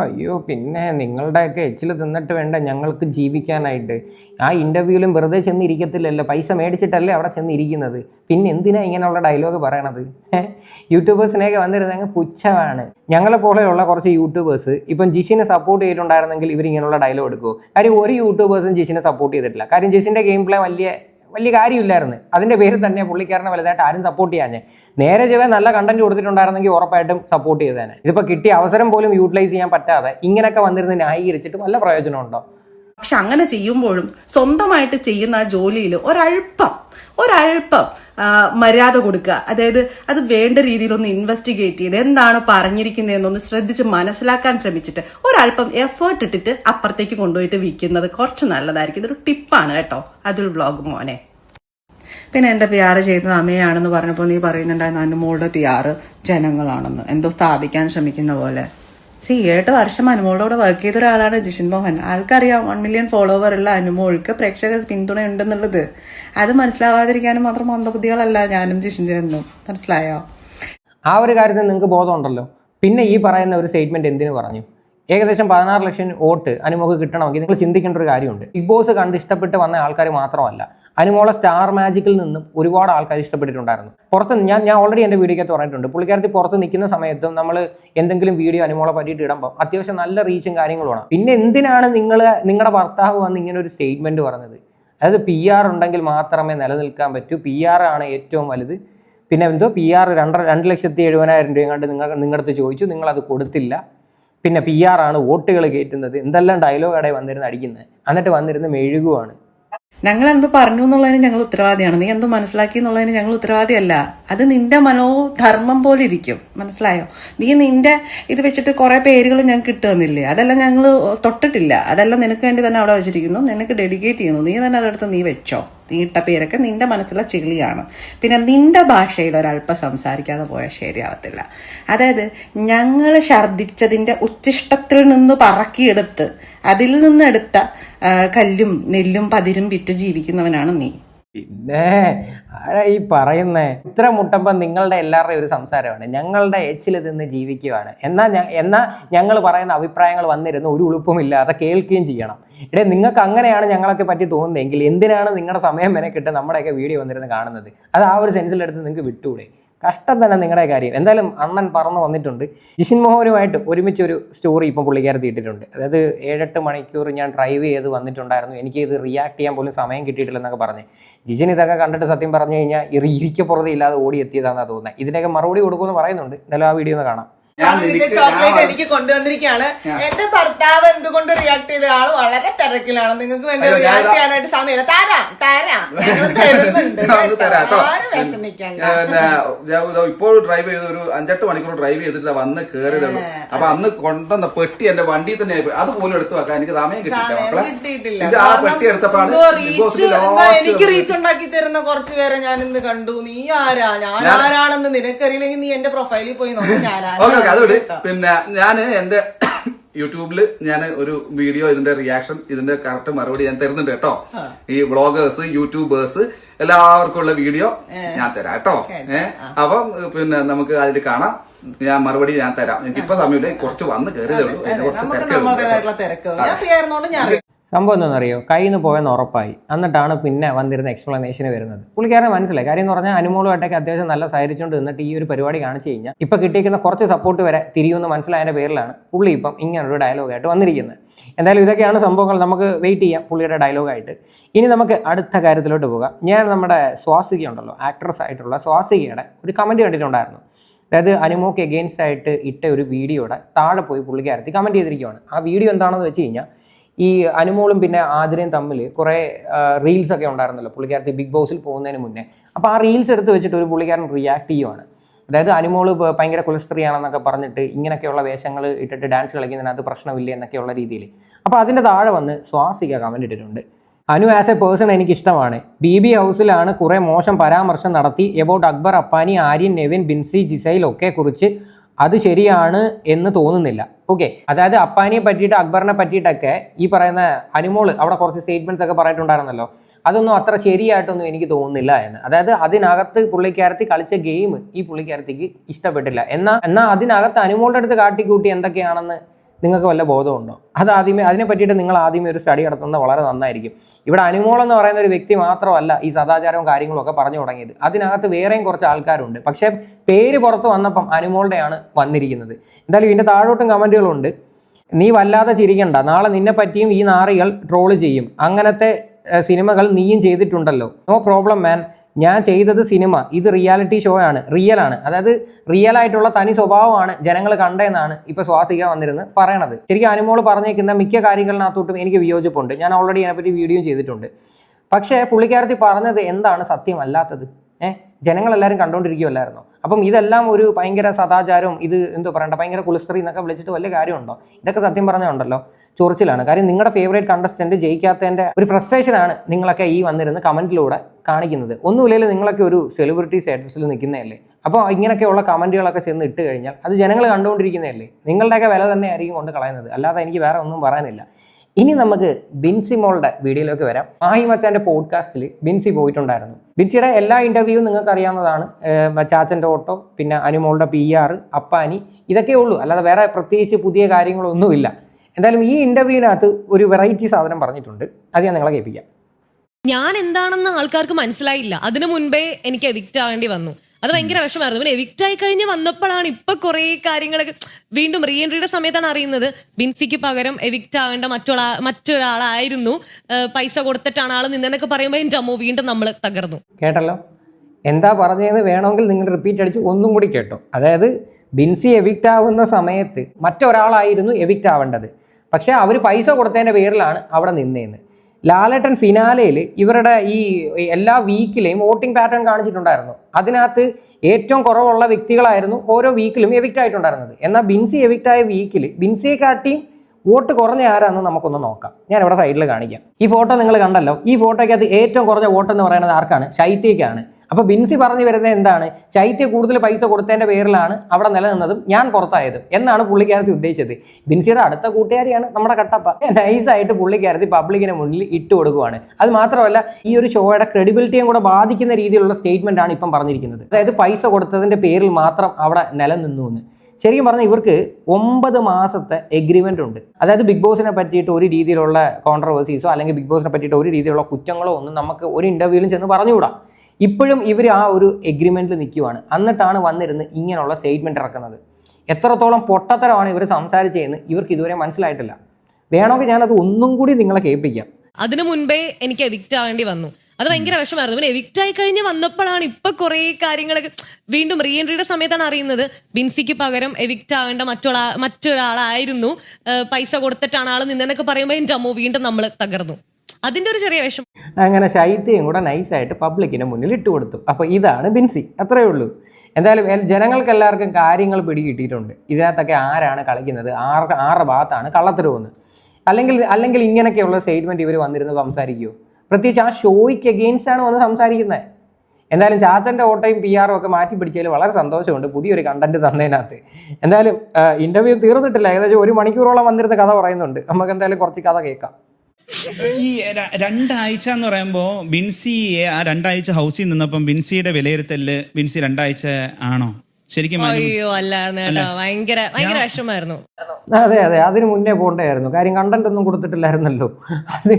Speaker 4: അയ്യോ പിന്നെ നിങ്ങളുടെയൊക്കെ എച്ചിൽ തിന്നിട്ട് വേണ്ട ഞങ്ങൾക്ക് ജീവിക്കാനായിട്ട്. ആ ഇന്റർവ്യൂവിലും വെറുതെ ചെന്നിരിക്കത്തില്ലല്ലോ. പൈസ മേടിച്ചിട്ടല്ലേ അവിടെ ചെന്നിരിക്കുന്നത്. പിന്നെ എന്തിനാ ഇങ്ങനെയുള്ള ഡയലോഗ് പറയണത്? യൂട്യൂബേഴ്സിനെയൊക്കെ വന്നിരുന്നെങ്കിൽ പുച്ഛമാണ്. ഞങ്ങളെ പോലെയുള്ള കുറച്ച് യൂട്യൂബേഴ്സ് ഇപ്പം ജിഷിനെ സപ്പോർട്ട് ചെയ്തിട്ടുണ്ടായിരുന്നെങ്കിൽ ഇവർ ഇങ്ങനെയുള്ള ഡയലോഗ് എടുക്കുമോ കാര്യം ഒരു യൂട്യൂബേഴ്സും ജിഷിനെ സപ്പോർട്ട് ചെയ്തിട്ടില്ല. കാര്യം ജിഷിന്റെ ഗെയിം പ്ലേ വലിയ വലിയ കാര്യമില്ലായിരുന്നു. അതിന്റെ പേരിൽ തന്നെ പുള്ളിക്കാരനെ വലുതായിട്ട് ആരും സപ്പോർട്ട് ചെയ്യാഞ്ഞേ. നേരെ ചെവേ നല്ല കണ്ടന്റ് കൊടുത്തിട്ടുണ്ടായിരുന്നെങ്കിൽ ഉറപ്പായിട്ടും സപ്പോർട്ട് ചെയ്തേനെ. ഇതിപ്പോൾ കിട്ടിയ അവസരം പോലും യൂട്ടിലൈസ് ചെയ്യാൻ പറ്റാതെ ഇങ്ങനെയൊക്കെ വന്നിരുന്ന് ന്യായീകരിച്ചിട്ട് വല്ല പ്രയോജനമുണ്ടോ?
Speaker 2: പക്ഷെ അങ്ങനെ ചെയ്യുമ്പോഴും സ്വന്തമായിട്ട് ചെയ്യുന്ന ആ ജോലിയിൽ ഒരല്പം ഒരല്പം മര്യാദ കൊടുക്കുക. അതായത് അത് വേണ്ട രീതിയിലൊന്ന് ഇൻവെസ്റ്റിഗേറ്റ് ചെയ്ത് എന്താണ് പറഞ്ഞിരിക്കുന്നതെന്നൊന്ന് ശ്രദ്ധിച്ച് മനസ്സിലാക്കാൻ ശ്രമിച്ചിട്ട് ഒരല്പം എഫേർട്ട് ഇട്ടിട്ട് അപ്പുറത്തേക്ക് കൊണ്ടുപോയിട്ട് വിൽക്കുന്നത് കുറച്ച് നല്ലതായിരിക്കും. ഇതൊരു ടിപ്പാണ് കേട്ടോ. അതിൽ വ്ളോഗ് മോനെ. പിന്നെ എന്റെ പി ആർ ചെയ്തത് അമ്മയാണെന്ന് പറഞ്ഞപ്പോൾ നീ പറയുന്നുണ്ടായിരുന്നു അനുമോളുടെ പി ആർ ജനങ്ങളാണെന്ന്. എന്തോ സ്ഥാപിക്കാൻ ശ്രമിക്കുന്ന പോലെ. സി ഏട്ട് വർഷം അനുമോളോട് വർക്ക് ചെയ്ത ഒരാളാണ് ജിഷൻ മോഹൻ. ആൾക്കറിയാം വൺ മില്യൺ ഫോളോവർ ഉള്ള അനുമോൾക്ക് പ്രേക്ഷക പിന്തുണ ഉണ്ടെന്നുള്ളത്. അത് മനസ്സിലാവാതിരിക്കാനും മാത്രം മന്ദബുദ്ധികളല്ല ഞാനും ജിഷൻ ചേട്ടനും. മനസ്സിലായോ?
Speaker 4: ആ ഒരു കാര്യത്തിൽ നിങ്ങൾക്ക് ബോധമുണ്ടല്ലോ. പിന്നെ ഈ പറയുന്ന ഒരു സ്റ്റേറ്റ്മെന്റ് എന്തിനു പറഞ്ഞു? ഏകദേശം പതിനാറ് ലക്ഷം വോട്ട് അനുമോക്ക് കിട്ടണമെങ്കിൽ നിങ്ങൾ ചിന്തിക്കേണ്ട ഒരു കാര്യമുണ്ട്. ബിഗ് ബോസ് കണ്ട് ഇഷ്ടപ്പെട്ട് വന്ന ആൾക്കാർ മാത്രമല്ല അനുമോളെ സ്റ്റാർ മാജിക്കിൽ നിന്നും ഒരുപാട് ആൾക്കാർ ഇഷ്ടപ്പെട്ടിട്ടുണ്ടായിരുന്നു. പുറത്ത് ഞാൻ ഞാൻ ഓൾറെഡി എന്റെ വീഡിയോക്കകത്ത് പറഞ്ഞിട്ടുണ്ട്. പുള്ളിക്കാരത്തി പുറത്ത് നിൽക്കുന്ന സമയത്തും നമ്മൾ എന്തെങ്കിലും വീഡിയോ അനുമോളെ പറ്റിയിട്ട് ഇടുമ്പോൾ അത്യാവശ്യം നല്ല റീച്ചും കാര്യങ്ങളും ആണ്. പിന്നെ എന്തിനാണ് നിങ്ങൾ നിങ്ങളുടെ ഭർത്താവ് വന്ന് ഇങ്ങനെ ഒരു സ്റ്റേറ്റ്മെന്റ് പറഞ്ഞത്? അതായത് പി ആർ ഉണ്ടെങ്കിൽ മാത്രമേ നിലനിൽക്കാൻ പറ്റൂ. പി ആർ ആണ് ഏറ്റവും വലുത്. പിന്നെ എന്തോ പി ആർ രണ്ടര രണ്ട് ലക്ഷത്തി എഴുപതിനായിരം രൂപ കണ്ട് നിങ്ങൾ നിങ്ങളുടെ അടുത്ത് ചോദിച്ചു. നിങ്ങളത് കൊടുത്തില്ല. പിന്നെ പി ആർ ആണ് വോട്ടുകൾ കയറ്റുന്നത് എന്തെല്ലാം ഡയലോഗ് അടയിൽ വന്നിരുന്ന് അടിക്കുന്നത് എന്നിട്ട് വന്നിരുന്ന് മെഴുകുവാണ്.
Speaker 2: ഞങ്ങൾ എന്ത് പറഞ്ഞു എന്നുള്ളതിന് ഞങ്ങൾ ഉത്തരവാദിയാണ്. നീ എന്ത് മനസ്സിലാക്കി എന്നുള്ളതിന് ഞങ്ങൾ ഉത്തരവാദിയല്ല. അത് നിന്റെ മനോധർമ്മം പോലെ ഇരിക്കും. മനസ്സിലായോ? നീ നിന്റെ ഇത് വെച്ചിട്ട് കുറെ പേരുകൾ ഞങ്ങൾക്ക് കിട്ടുന്നില്ലേ? അതെല്ലാം ഞങ്ങൾ തൊട്ടിട്ടില്ല. അതെല്ലാം നിനക്ക് വേണ്ടി തന്നെ അവിടെ വെച്ചിരിക്കുന്നു. നിനക്ക് ഡെഡിക്കേറ്റ് ചെയ്യുന്നു. നീ തന്നെ അതെടുത്ത് നീ വെച്ചോ. നീ ഇട്ട പേരൊക്കെ നിന്റെ മനസ്സിലെ ചെളിയാണ്. പിന്നെ നിന്റെ ഭാഷയിൽ ഒരല്പം സംസാരിക്കാതെ പോയാൽ ശരിയാവത്തില്ല. അതായത് ഞങ്ങൾ ഛർദിച്ചതിന്റെ ഉച്ചിഷ്ടത്തിൽ നിന്ന് പറക്കിയെടുത്ത് അതിൽ നിന്നെടുത്ത കല്ലും നെല്ലും പതിരും വിറ്റ് ജീവിക്കുന്നവനാണ് നീ.
Speaker 4: പിന്നെ ആരാ ഈ പറയുന്നേ? ഇത്ര മുട്ടപ്പം നിങ്ങളുടെ എല്ലാവരുടെയും ഒരു സംസാരമാണ്. ഞങ്ങളുടെ എച്ചിൽ നിന്ന് ജീവിക്കുകയാണ് എന്നാൽ എന്നാൽ ഞങ്ങൾ പറയുന്ന അഭിപ്രായങ്ങൾ വന്നിരുന്നു ഒരു ഉളുപ്പുമില്ലാതെ കേൾക്കുകയും ചെയ്യണം. ഇടേ നിങ്ങൾക്ക് അങ്ങനെയാണ് ഞങ്ങളൊക്കെ പറ്റി തോന്നുന്നതെങ്കിൽ എന്തിനാണ് നിങ്ങളുടെ സമയം വരെ മെനക്കിട്ട് നമ്മുടെയൊക്കെ വീഡിയോ വന്നിരുന്ന് കാണുന്നത്? അത് ആ ഒരു സെൻസിലെടുത്ത് നിങ്ങൾക്ക് വിട്ടുകൂടെ കഷ്ടം തന്നെ നിങ്ങളുടെ കാര്യം. എന്തായാലും അണ്ണൻ പറന്ന് വന്നിട്ടുണ്ട്. ജിഷിൻ മോഹനുമായിട്ട് ഒരുമിച്ച് ഒരു സ്റ്റോറി ഇപ്പം പുള്ളിക്കാരത്തി ഇട്ടിട്ടുണ്ട്. അതായത് ഏഴെട്ട് മണിക്കൂർ ഞാൻ ഡ്രൈവ് ചെയ്ത് വന്നിട്ടുണ്ടായിരുന്നു. എനിക്ക് ഇത് റിയാക്ട് ചെയ്യാൻ പോലും സമയം കിട്ടിയിട്ടില്ലെന്നൊക്കെ പറഞ്ഞ്. ജിജിൻ ഇതൊക്കെ കണ്ടിട്ട് സത്യം പറഞ്ഞു കഴിഞ്ഞാൽ ഇറി ഇരിക്കപ്പുറത്ത് ഇല്ലാതെ ഓടി എത്തിയതാണെന്നാണ് തോന്നുന്നത് ഇതിനൊക്കെ മറുപടി കൊടുക്കുമെന്ന് പറയുന്നുണ്ട്. എന്തായാലും ആ വീഡിയോ ഒന്ന് കാണാം.
Speaker 1: ഞാൻ
Speaker 5: ചോക്ലേറ്റ് എനിക്ക് കൊണ്ടുവന്നിരിക്കുകയാണ്. എന്റെ ഭർത്താവ് എന്തുകൊണ്ട് റിയാക്ട് ചെയ്ത ആൾ വളരെ തിരക്കിലാണ്. നിങ്ങൾക്ക് വേണ്ടി റിയാക്ട് ചെയ്യാനായിട്ട് സമയമില്ല. തരാം തരാം. തരുന്നുണ്ട്
Speaker 1: ഇപ്പോൾ ഡ്രൈവ് ചെയ്ത് ഒരു അഞ്ചെട്ട് മണിക്കൂർ ഡ്രൈവ് ചെയ്തിട്ട് വന്ന് കയറിയതുള്ളൂ അപ്പൊ അന്ന് കൊണ്ടുവന്ന പെട്ടി എന്റെ വണ്ടി തന്നെ. അത് പോലും എടുത്തു വെക്കാൻ എനിക്ക് സമയം കിട്ടിയില്ല
Speaker 5: കിട്ടിയിട്ടില്ല.
Speaker 1: ആ പെട്ടി എടുത്തപ്പോഴാണ്
Speaker 5: എനിക്ക് റീച്ച് ഉണ്ടാക്കി തരുന്ന കുറച്ച് പേരെ ഞാൻ ഇന്ന് കണ്ടു. നീ ആരാ? ഞാൻ ആരാണെന്ന് നിനക്കറിയില്ലെങ്കിൽ നീ എന്റെ പ്രൊഫൈലിൽ പോയി നോക്കി. ഞാൻ
Speaker 1: ഓക്കെ ഓക്കെ അത് വിട്. പിന്നെ ഞാൻ എന്റെ യൂട്യൂബിൽ ഞാൻ ഒരു വീഡിയോ ഇതിന്റെ റിയാക്ഷൻ ഇതിന്റെ കറക്റ്റ് മറുപടി ഞാൻ തരുന്നുണ്ട് കേട്ടോ. ഈ വ്ളോഗേഴ്സ് യൂട്യൂബേഴ്സ് എല്ലാവർക്കും ഉള്ള വീഡിയോ ഞാൻ തരാം കേട്ടോ. ഏഹ് അപ്പം പിന്നെ നമുക്ക് അതിൽ കാണാം. ഞാൻ മറുപടി ഞാൻ തരാം. എനിക്ക് ഇപ്പൊ സമയമില്ല കുറച്ച് വന്ന് കയറിയതേ ഉള്ളൂ. കുറച്ച്
Speaker 5: നമുക്ക്
Speaker 1: തിരക്കുണ്ട്
Speaker 5: നമ്മുടേതായിട്ടുള്ള തിരക്ക് ഞാൻ ഫ്രീ ആയിരുന്നോണ്ട് ഞാൻ
Speaker 4: സംഭവം എന്താണെന്നറിയോ? കയ്യിൽ നിന്ന് പോയെന്ന് ഉറപ്പായി. എന്നിട്ടാണ് പിന്നെ വന്നിരുന്ന എക്സ്പ്ലനേഷന് വരുന്നത്. പുള്ളിക്കാരൻ മനസ്സിലായി. കാര്യം എന്ന് പറഞ്ഞാൽ അനുമോളുമായിട്ടൊക്കെ അത്യാവശ്യം നല്ല സഹായിച്ചുകൊണ്ട് നിന്നിട്ട് ഈ ഒരു പരിപാടി കാണിച്ചു കഴിഞ്ഞാൽ ഇപ്പോൾ കിട്ടിയിരിക്കുന്ന കുറച്ച് സപ്പോർട്ട് വരെ തിരിയുമെന്ന് മനസ്സിലായതിന്റെ പേരിലാണ് പുള്ളി ഇപ്പം ഇങ്ങനൊരു ഡയലോഗായിട്ട് വന്നിരിക്കുന്നത്. എന്തായാലും ഇതൊക്കെയാണ് സംഭവങ്ങൾ. നമുക്ക് വെയിറ്റ് ചെയ്യാം പുള്ളിയുടെ ഡയലോഗായിട്ട് ഇനി നമുക്ക് അടുത്ത കാര്യത്തിലോട്ട് പോകാം. ഞാൻ നമ്മുടെ സ്വാസിക ഉണ്ടല്ലോ ആക്ട്രസ് ആയിട്ടുള്ള സ്വാസികയുടെ ഒരു കമന്റ് കണ്ടിട്ടുണ്ടായിരുന്നു. അതായത് അനുമോക്ക് എഗെയിൻസ്റ്റ് ആയിട്ട് ഇട്ട ഒരു വീഡിയോയുടെ താഴെ പോയി പുള്ളിക്കാരത്തി കമന്റ് ചെയ്തിരിക്കുകയാണ് ആ വീഡിയോ എന്താണെന്ന് വെച്ച് കഴിഞ്ഞാൽ ഈ അനുമോളും പിന്നെ ആതിരയും തമ്മിൽ കുറേ റീൽസ് ഒക്കെ ഉണ്ടായിരുന്നല്ലോ പുള്ളിക്കാരത്തി ബിഗ് ബോസിൽ പോകുന്നതിന് മുന്നേ. അപ്പോൾ ആ റീൽസ് എടുത്ത് വെച്ചിട്ട് ഒരു പുള്ളിക്കാരൻ റിയാക്ട് ചെയ്യുവാണ്. അതായത് അനുമോൾ ഭയങ്കര കുലസ്ത്രീയാണെന്നൊക്കെ പറഞ്ഞിട്ട് ഇങ്ങനെയൊക്കെയുള്ള വേഷങ്ങൾ ഇട്ടിട്ട് ഡാൻസ് കളിക്കുന്നതിനകത്ത് പ്രശ്നമില്ല എന്നൊക്കെയുള്ള രീതിയിൽ അപ്പോൾ അതിന്റെ താഴെ വന്ന് സ്വാസിക കമന്റ് ഇട്ടിട്ടുണ്ട്. അനു ആസ് എ പേഴ്സൺ എനിക്ക് ഇഷ്ടമാണ് ബി ബി ഹൗസിലാണ് കുറേ മോശം പരാമർശം നടത്തി. എബൌട്ട് അക്ബർ അപ്പാനി ആര്യൻ നെവിൻ ബിൻസി ജിസൈൽ ഒക്കെ കുറിച്ച് അത് ശരിയാണ് എന്ന് തോന്നുന്നില്ല. ഓക്കെ അതായത് അപ്പാനിയെ പറ്റിയിട്ട് അക്ബറിനെ പറ്റിയിട്ടൊക്കെ ഈ പറയുന്ന അനുമോൾ അവിടെ കുറച്ച് സ്റ്റേറ്റ്മെന്റ്സ് ഒക്കെ പറഞ്ഞിട്ടുണ്ടായിരുന്നല്ലോ. അതൊന്നും അത്ര ശരിയായിട്ടൊന്നും എനിക്ക് തോന്നുന്നില്ല എന്ന്. അതായത് അതിനകത്ത് പുള്ളിക്കാരത്തി കളിച്ച ഗെയിം ഈ പുള്ളിക്കാരത്തിക്ക് ഇഷ്ടപ്പെട്ടില്ല. എന്നാ എന്നാ അതിനകത്ത് അനുമോളുടെ അടുത്ത് കാട്ടിക്കൂട്ടി എന്തൊക്കെയാണെന്ന് നിങ്ങൾക്ക് വല്ല ബോധമുണ്ടോ? അത് ആദ്യമേ അതിനെ പറ്റിയിട്ട് നിങ്ങൾ ആദ്യമേ ഒരു സ്റ്റഡി നടത്തുന്നത് വളരെ നന്നായിരിക്കും. ഇവിടെ അനുമോൾ എന്ന് പറയുന്ന ഒരു വ്യക്തി മാത്രമല്ല ഈ സദാചാരവും കാര്യങ്ങളും ഒക്കെ പറഞ്ഞു തുടങ്ങിയത്. അതിനകത്ത് വേറെയും കുറച്ച് ആൾക്കാരുണ്ട്. പക്ഷേ പേര് പുറത്ത് വന്നപ്പം അനുമോളുടെയാണ് വന്നിരിക്കുന്നത്. എന്തായാലും ഇതിന്റെ താഴോട്ടും കമന്റുകളുണ്ട് നീ വല്ലാതെ ചിരിക്കണ്ട. നാളെ നിന്നെ പറ്റിയും ഈ നാറികൾ ട്രോൾ ചെയ്യും. അങ്ങനത്തെ സിനിമകൾ നീയും ചെയ്തിട്ടുണ്ടല്ലോ. No problem man. ഞാൻ ചെയ്തത് സിനിമ. ഇത് റിയാലിറ്റി ഷോ ആണ്. റിയൽ ആണ്. അതായത് റിയൽ ആയിട്ടുള്ള തനി സ്വഭാവമാണ് ജനങ്ങൾ കണ്ടതെന്നാണ് ഇപ്പൊ സ്വാസിക വന്നിരുന്ന് പറയണത്. ശരിക്കും അനുമോൾ പറഞ്ഞേക്കുന്ന മിക്ക കാര്യങ്ങളിനകത്തോട്ടും എനിക്ക് വിയോജിപ്പുണ്ട്. ഞാൻ ഓൾറെഡി അതിനെപ്പറ്റി വീഡിയോ ചെയ്തിട്ടുണ്ട്. പക്ഷേ പുള്ളിക്കാരത്തി പറഞ്ഞത് എന്താണ് സത്യമല്ലാത്തത്? ഏഹ് ജനങ്ങളെല്ലാവരും കണ്ടുകൊണ്ടിരിക്കുമല്ലായിരുന്നോ അപ്പം ഇതെല്ലാം ഒരു ഭയങ്കര സദാചാരവും ഇത് എന്തോ പറയണ്ട ഭയങ്കര കുലസ്ത്രീ എന്നൊക്കെ വിളിച്ചിട്ട് വലിയ കാര്യമുണ്ടോ? ഇതൊക്കെ സത്യം പറഞ്ഞുണ്ടല്ലോ ചൊറിച്ചിലാണ്. കാര്യം നിങ്ങളുടെ ഫേവറേറ്റ് കണ്ടസ്റ്റന്റ് ജയിക്കാത്തതിന്റെ ഒരു ഫ്രസ്ട്രേഷൻ ആണ് നിങ്ങളൊക്കെ ഈ വന്നിരുന്ന് കമന്റിലൂടെ കാണിക്കുന്നത്. ഒന്നുമില്ലെങ്കിൽ നിങ്ങളൊക്കെ ഒരു സെലിബ്രിറ്റി സ്റ്റാറ്റസിൽ നിൽക്കുന്നതല്ലേ അപ്പോൾ ഇങ്ങനെയൊക്കെയുള്ള കമന്റുകളൊക്കെ ചെന്ന് ഇട്ട് കഴിഞ്ഞാൽ അത് ജനങ്ങൾ കണ്ടുകൊണ്ടിരിക്കുന്നതല്ലേ? നിങ്ങളുടെയൊക്കെ വില തന്നെ ആയിരിക്കും കൊണ്ട് കളയുന്നത്. അല്ലാതെ എനിക്ക് വേറെ ഒന്നും പറയാനില്ല. ഇനി നമുക്ക് ബിൻസി മോളുടെ വീഡിയോയിലേക്ക് വരാം. മാഹി മച്ചാന്റെ പോഡ്കാസ്റ്റിൽ ബിൻസി പോയിട്ടുണ്ടായിരുന്നു. ബിൻസിയുടെ എല്ലാ ഇന്റർവ്യൂവും നിങ്ങൾക്ക് അറിയാവുന്നതാണ് ചാച്ചന്റെ ഓട്ടോ പിന്നെ അനുമോളുടെ പി ആർ അപ്പാനി ഇതൊക്കെ ഉള്ളൂ. അല്ലാതെ വേറെ പ്രത്യേകിച്ച് പുതിയ കാര്യങ്ങളൊന്നുമില്ല. എന്തായാലും ഈ ഇന്റർവ്യൂവിനകത്ത് ഒരു വെറൈറ്റി സാധനം പറഞ്ഞിട്ടുണ്ട്. അത് ഞാൻ നിങ്ങളെ കേൾപ്പിക്കാം.
Speaker 3: ഞാൻ എന്താണെന്ന് ആൾക്കാർക്ക് മനസ്സിലായില്ല. അതിനു മുൻപേ എനിക്ക് എവിക്റ്റ് ആകേണ്ടി വന്നു. അത് ഭയങ്കര വിഷമായിരുന്നു പിന്നെ എവിക്റ്റ് ആയി കഴിഞ്ഞ് വന്നപ്പോഴാണ് ഇപ്പൊ കുറെ കാര്യങ്ങളൊക്കെ വീണ്ടും റീ എൻട്രിയുടെ സമയത്താണ് അറിയുന്നത്. ബിൻസിക്ക് പകരം എവിക്റ്റ് ആകേണ്ട മറ്റൊരാ മറ്റൊരാളായിരുന്നു. പൈസ കൊടുത്തിട്ടാണ് ആൾ നിന്നെന്നൊക്കെ പറയുമ്പോൾ എന്റെ അമ്മ വീണ്ടും നമ്മൾ തകർന്നു.
Speaker 4: കേട്ടല്ലോ? എന്താ പറഞ്ഞതെന്ന് വേണമെങ്കിൽ നിങ്ങൾ റിപ്പീറ്റ് അടിച്ച് ഒന്നും കൂടി കേട്ടോ. അതായത് ബിൻസി എവിക്റ്റ് ആവുന്ന സമയത്ത് മറ്റൊരാളായിരുന്നു എവിക്റ്റ് ആവേണ്ടത്. പക്ഷേ അവർ പൈസ കൊടുത്തതിന്റെ പേരിലാണ് അവിടെ നിന്നേന്ന്. ലാലേട്ടൻ ഫിനാലയിൽ ഇവരുടെ ഈ എല്ലാ വീക്കിലെയും വോട്ടിംഗ് പാറ്റേൺ കാണിച്ചിട്ടുണ്ടായിരുന്നു. അതിനകത്ത് ഏറ്റവും കുറവുള്ള വ്യക്തികളായിരുന്നു ഓരോ വീക്കിലും എവിക്റ്റ് ആയിട്ടുണ്ടായിരുന്നത്. എന്നാൽ ബിൻസി എവിക്റ്റ് ആയ വീക്കിൽ ബിൻസിയെ കാട്ടിയും വോട്ട് കുറഞ്ഞ ആരാന്ന് നമുക്കൊന്ന് നോക്കാം. ഞാൻ ഇവിടെ സൈഡിൽ കാണിക്കാം. ഈ ഫോട്ടോ നിങ്ങൾ കണ്ടല്ലോ. ഈ ഫോട്ടോയ്ക്കകത്ത് ഏറ്റവും കുറഞ്ഞ വോട്ട് എന്ന് പറയുന്നത് ആർക്കാണ്? ശൈത്യക്കാണ്. അപ്പോൾ ബിൻസി പറഞ്ഞു വരുന്നത് എന്താണ്? ശൈത്യ കൂടുതൽ പൈസ കൊടുത്തതിന്റെ പേരിലാണ് അവിടെ നിലനിന്നതും ഞാൻ പുറത്തായതും. എന്നാണ് പുള്ളിക്കാരത്തി ഉദ്ദേശിച്ചത്. ബിൻസിയുടെ അടുത്ത കൂട്ടുകാരിയാണ് നമ്മുടെ കട്ടപ്പ. നൈസായിട്ട് പുള്ളിക്കാരത്തി പബ്ലിക്കിന് മുന്നിൽ ഇട്ട് കൊടുക്കുവാണ്. അത് മാത്രമല്ല ഈ ഒരു ഷോയുടെ ക്രെഡിബിലിറ്റിയും കൂടെ ബാധിക്കുന്ന രീതിയിലുള്ള സ്റ്റേറ്റ്മെന്റ് ആണ് ഇപ്പം പറഞ്ഞിരിക്കുന്നത്. അതായത് പൈസ കൊടുത്തതിന്റെ പേരിൽ മാത്രം അവിടെ നിലനിന്നു എന്ന് ശരിക്കും പറഞ്ഞാൽ ഇവർക്ക് ഒമ്പത് മാസത്തെ എഗ്രിമെന്റ് ഉണ്ട്. അതായത് ബിഗ് ബോസിനെ പറ്റിയിട്ട് ഒരു രീതിയിലുള്ള കോൺട്രവേഴ്സീസോ അല്ലെങ്കിൽ ബിഗ് ബോസിനെ പറ്റിയിട്ട് ഒരു രീതിയിലുള്ള കുറ്റങ്ങളോ ഒന്നും നമുക്ക് ഒരു ഇന്റർവ്യൂവിലും ചെന്ന് പറഞ്ഞുകൂടാ. ഇപ്പോഴും ഇവർ ആ ഒരു എഗ്രിമെന്റിൽ നിൽക്കുവാണ് എന്നിട്ടാണ് വന്നിരുന്ന് ഇങ്ങനെയുള്ള സ്റ്റേറ്റ്മെന്റ് ഇറക്കുന്നത്. എത്രത്തോളം പൊട്ടത്തരമാണ് ഇവർ സംസാരിച്ചതെന്ന് ഇവർക്ക് ഇതുവരെ മനസ്സിലായിട്ടില്ല. വേണമെങ്കിൽ ഞാനത് ഒന്നും കൂടി നിങ്ങളെ കേൾപ്പിക്കാം.
Speaker 3: അതിനു മുൻപേ എനിക്ക് എവിക്റ്റ് ആകേണ്ടി വന്നു. അത് ഭയങ്കര വിഷമായിരുന്നു പിന്നെ എവിക്റ്റ് ആയി കഴിഞ്ഞ് വന്നപ്പോഴാണ് ഇപ്പൊ കുറെ കാര്യങ്ങളൊക്കെ വീണ്ടും റീ എൻട്രിയുടെ സമയത്താണ് അറിയുന്നത്. ബിൻസിക്ക് പകരം എവിക്റ്റ് ആകേണ്ട മറ്റൊരാ മറ്റൊരാളായിരുന്നു. പൈസ കൊടുത്തിട്ടാണ് ആൾ നിന്നെന്നൊക്കെ പറയുമ്പോൾ എന്റെ അമ്മോ വീണ്ടും നമ്മൾ തകർന്നു. അതിന്റെ ഒരു ചെറിയ വിഷമം.
Speaker 4: അങ്ങനെ ശൈത്യം കൂടെ നൈസായിട്ട് പബ്ലിക്കിന് മുന്നിൽ ഇട്ട് കൊടുത്തു. അപ്പോൾ ഇതാണ് ബിൻസി. അത്രയേ ഉള്ളൂ. എന്തായാലും ജനങ്ങൾക്ക് എല്ലാവർക്കും കാര്യങ്ങൾ പിടികിട്ടിയിട്ടുണ്ട്. ഇതിനകത്തൊക്കെ ആരാണ് കളിക്കുന്നത്? ആറ് ആരുടെ ഭാഗത്താണ് കള്ളത്തരവെന്ന്. അല്ലെങ്കിൽ അല്ലെങ്കിൽ ഇങ്ങനെയൊക്കെയുള്ള സ്റ്റേറ്റ്മെന്റ് ഇവർ വന്നിരുന്ന് സംസാരിക്കുമോ പ്രത്യേകിച്ച് ആ ഷോയ്ക്ക് അഗെയിൻസ്റ്റ് ആണ് വന്ന് സംസാരിക്കുന്നത് എന്തായാലും ചാച്ചന്റെ ഓട്ടയും പി ആറും ഒക്കെ മാറ്റി പിടിച്ചതിൽ വളരെ സന്തോഷമുണ്ട്. പുതിയൊരു കണ്ടന്റ് തന്നതിനകത്ത്. എന്തായാലും ഇന്റർവ്യൂ തീർന്നിട്ടില്ല. ഏകദേശം ഒരു മണിക്കൂറോളം വന്നിരുന്ന കഥ പറയുന്നുണ്ട്. നമുക്ക് എന്തായാലും കുറച്ച് കഥ കേൾക്കാം.
Speaker 6: ഈ രണ്ടാഴ്ച എന്ന് പറയുമ്പോൾ ബിൻസി ആ രണ്ടാഴ്ച ഹൗസിൽ നിന്നപ്പം ബിൻസിയുടെ വിലയിരുത്തൽ ബിൻസി രണ്ടാഴ്ച ആണോ? ശരിക്കും
Speaker 3: അയ്യോ അല്ലായിരുന്നു കേട്ടോ ഭയങ്കര ഭയങ്കര വിഷമായിരുന്നു
Speaker 4: അതെ അതെ അതിന് മുന്നേ പോകണ്ടായിരുന്നു കാര്യം കണ്ടന്റ് ഒന്നും കൊടുത്തിട്ടില്ലായിരുന്നല്ലോ. അത്